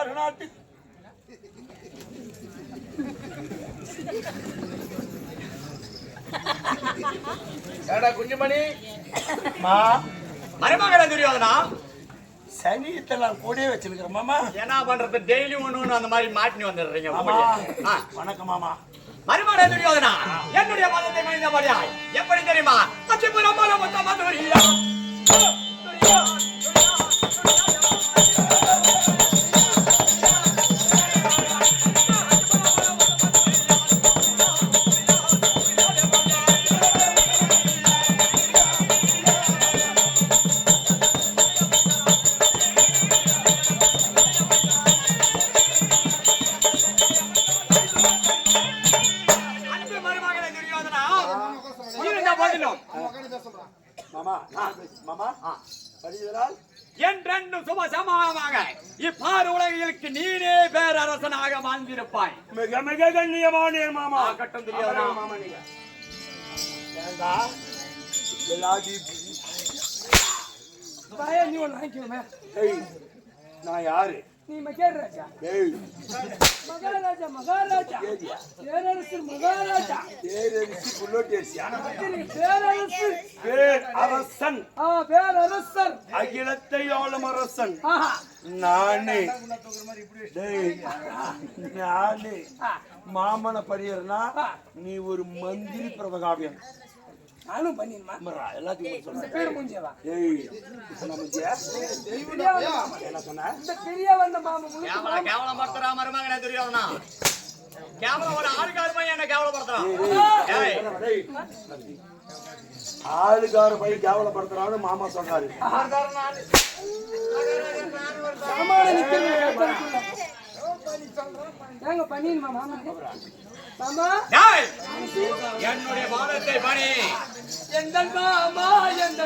அடியார் நாட்டில் குஞ்சுமணி? மா. துரியோதனா? சனி இத்தெல்லாம் கூடயே என்ன பண்றது டெய்லி ஒண்ணு அந்த மாதிரி மாட்டி வந்துடுறீங்க வணக்கம் மாமா. மருமகள துரியோதனா என்னுடைய மதத்தை மனித மரியாய் எப்படி தெரியுமா? அச்சுப்புறம் மொத்தமா துரியா மாமா. மாமா. படிதலால் என்றென்றும் சுப சமானமாக இப்பாறு உலகிற்கு நீனே பேரரசனாக வாழ்ந்திருப்பாய். மிக மிக கண்ணியமான மாமா. ஆகட்டும் துரியோதனா மாமா நீங்க. நான் யாரு? நீ மகேராஜா ஏய். மகாராஜா மகாராஜா? ஏரியா பேரரசர் மகாராஜா? பேரரிசி புல்லோட்டேசியா நீ பேரரசு. பேர் அரசன் ஆ பேரரசர். அகிலத்தை ஆளும் அரசன். நானே. நானே. மாமன பரியர்னா நீ ஒரு மந்திரி பிரபகாவியம் நானும் பண்ணிடுமா? எல்லாத்தையும் சொல்றேன் பேர் நம்ம என்ன சொன்ன? இந்த பெரிய வந்த மாமா கேவலப்படுத்துறா மருமகனே கேவலம் ஒரு என்ன கேவலப்படுத்துறான் ஆளுக்கார பையன் கேவலப்படுத்துறான்னு மாமா சொன்னாரு. ஏங்க மாமா? என்னுடைய பாதத்தை பணி எந்த மாமா எந்த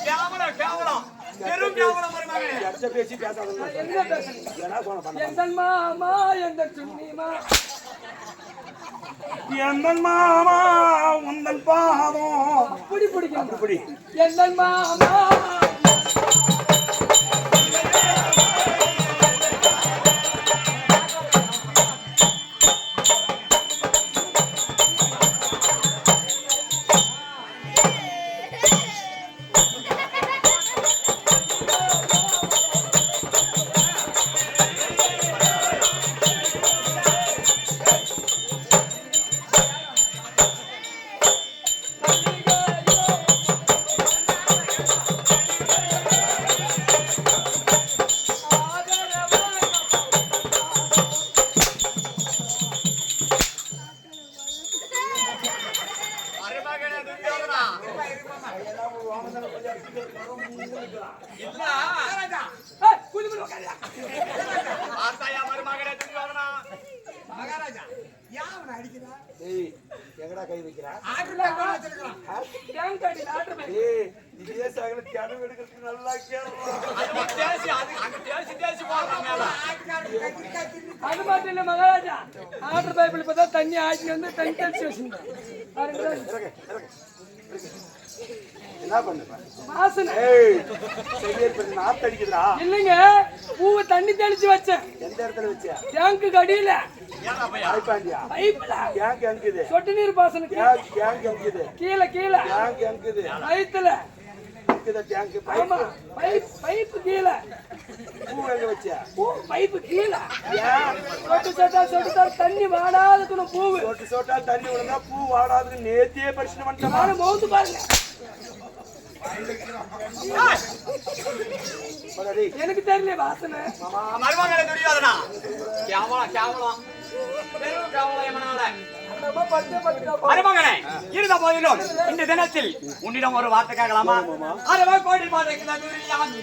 கேவலம் கேவலம். பெரும் கேவலம் பேசி பேசாத என்ன பேசுறீங்க என்ன சொன்ன பண்ண எந்த மாமா எந்த சுண்ணிமா. எந்தன் மாமா உந்தன் பாதம். அப்படி பிடிக்கணும். இப்படி எந்த மாமா. எங்கடா கை வைக்கிறா தியானம் எடுக்கிறதுக்கு நல்லா அது மட்டும் இல்ல மகாராஜா ஆர்டர் தண்ணி ஆக்கி வந்து தண்ணி தெளிச்சு வச்சிருந்தேன் என்ன பண்ணுற வாசனை. சரியா பண்ணி இல்லைங்க பூவை தண்ணி தெளிச்சு வச்சேன். எந்த இடத்துல வச்சியா? டேங்க்கு அடியில பைப்ல கேங்க் எங்குது? சொட்டு நீர் பாசனம் கேங்க் எங்குது? கீழே கீழே. கேங்க் எங்குது? வயித்துல. எங்குது டேங்க் பைப் பைப் பைப்பு கீழே. பூ எங்க வச்சியா? பூ பைப்பு கீழே. ஏன்? சொட்டு சொட்டா சொட்டுத்தா தண்ணி வாடாதுக்கணும் பூவு. சொட்டு சொட்டா தண்ணி விழுந்தா பூ வாடாதுன்னு நேத்தியே பரிசு பண்ணிட்டேன் நானும் மௌத்து பாருங்க. எனக்கு தெரியல வாசனை. மருமகனே துரியோதனா கேவலம் கேவலம் பெரும் கேவலம் எமனால நம்ம பட்டு பட்டு மருமகனே இருந்த போதிலும் இந்த தினத்தில் உன்னிடம் ஒரு வார்த்தை கேட்கலாமா? கோடி பாதைக்கு துரியான்